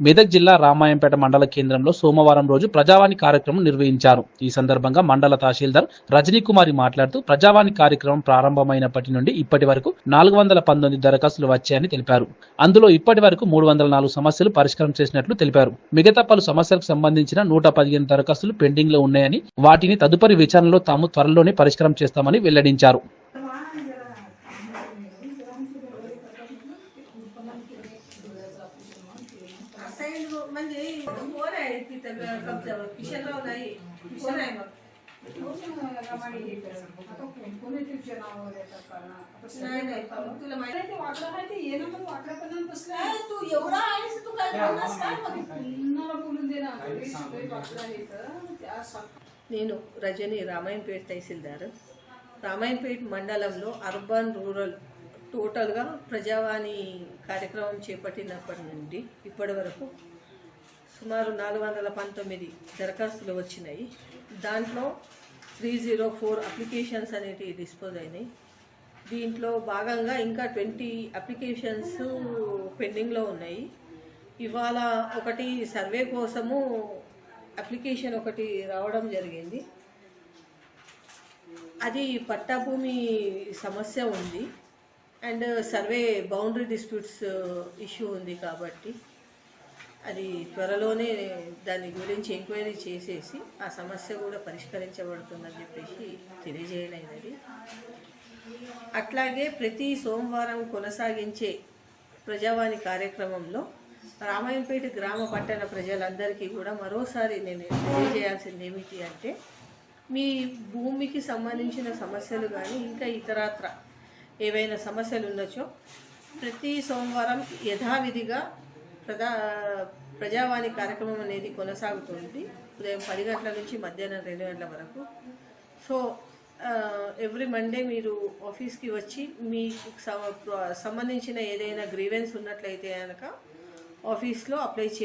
మెదక్ జిల్లా రామాయంపేట మండల కేంద్రంలో సోమవారం రోజు ప్రజావాణి కార్యక్రమం నిర్వహించారు. ఈ సందర్భంగా మండల తహసీల్దార్ రజనీ కుమారి మాట్లాడుతూ ప్రజావాణి కార్యక్రమం ప్రారంభమైనప్పటి నుండి ఇప్పటి వరకు నాలుగు వందల పంతొమ్మిది దరఖాస్తులు వచ్చాయని తెలిపారు. అందులో ఇప్పటి వరకు మూడు వందల నాలుగు సమస్యలు పరిష్కారం చేసినట్లు తెలిపారు. మిగతా పలు సమస్యలకు సంబంధించిన నూట పదిహేను దరఖాస్తులు పెండింగ్లో ఉన్నాయని వాటిని తదుపరి విచారణలో తాము త్వరలోనే పరిష్కారం చేస్తామని వెల్లడించారు. म्हणजे हो रहा है तिथं कब्जा किशनराव नाही हो रहा आहे मग नाही नाही पण तुला माहिती आहे, तू एवढा आहेस तू काय बोललास काय मग నేను రజని రామాయణపేట తహసీల్దార్ రామాయణపేట మండలంలో అర్బన్ రూరల్ టోటల్గా ప్రజావాణి కార్యక్రమం చేపట్టినప్పటి నుండి ఇప్పటి వరకు సుమారు నాలుగు వందల పంతొమ్మిది దరఖాస్తులు వచ్చినాయి. దాంట్లో త్రీ జీరో ఫోర్ అప్లికేషన్స్ అనేటివి డిస్పోజ్ అయినాయి. దీంట్లో భాగంగా ఇంకా ట్వంటీ అప్లికేషన్స్ పెండింగ్లో ఉన్నాయి. ఇవాళ ఒకటి సర్వే కోసము అప్లికేషన్ ఒకటి రావడం జరిగింది. అది పట్టాభూమి సమస్య ఉంది. And survey boundary disputes issue ఉంది కాబట్టి అది త్వరలోనే దాని గురించి ఎంక్వైరీ చేసేసి ఆ సమస్య కూడా పరిష్కరించబడుతుందని చెప్పేసి తెలియజేయడైనది అట్లాగే ప్రతి సోమవారం కొనసాగించే ప్రజావాణి కార్యక్రమంలో రామాయంపేట గ్రామ పట్టణ ప్రజలందరికీ కూడా మరోసారి నేను తెలియజేయాల్సింది ఏమిటి అంటే మీ భూమికి సంబంధించిన సమస్యలు కానీ ఇంకా ఇతరత్ర ఏవైనా సమస్యలు ఉండొచ్చో ప్రతి సోమవారం యథావిధిగా ప్రజా ప్రజావాణి కార్యక్రమం అనేది కొనసాగుతుంది. ఉదయం పది గంటల నుంచి మధ్యాహ్నం రెండు గంటల వరకు. సో ఎవ్రీ మండే మీరు ఆఫీస్కి వచ్చి మీకు సంబంధించిన ఏదైనా గ్రీవెన్స్ ఉన్నట్లయితే కనుక ఆఫీస్లో అప్లై చే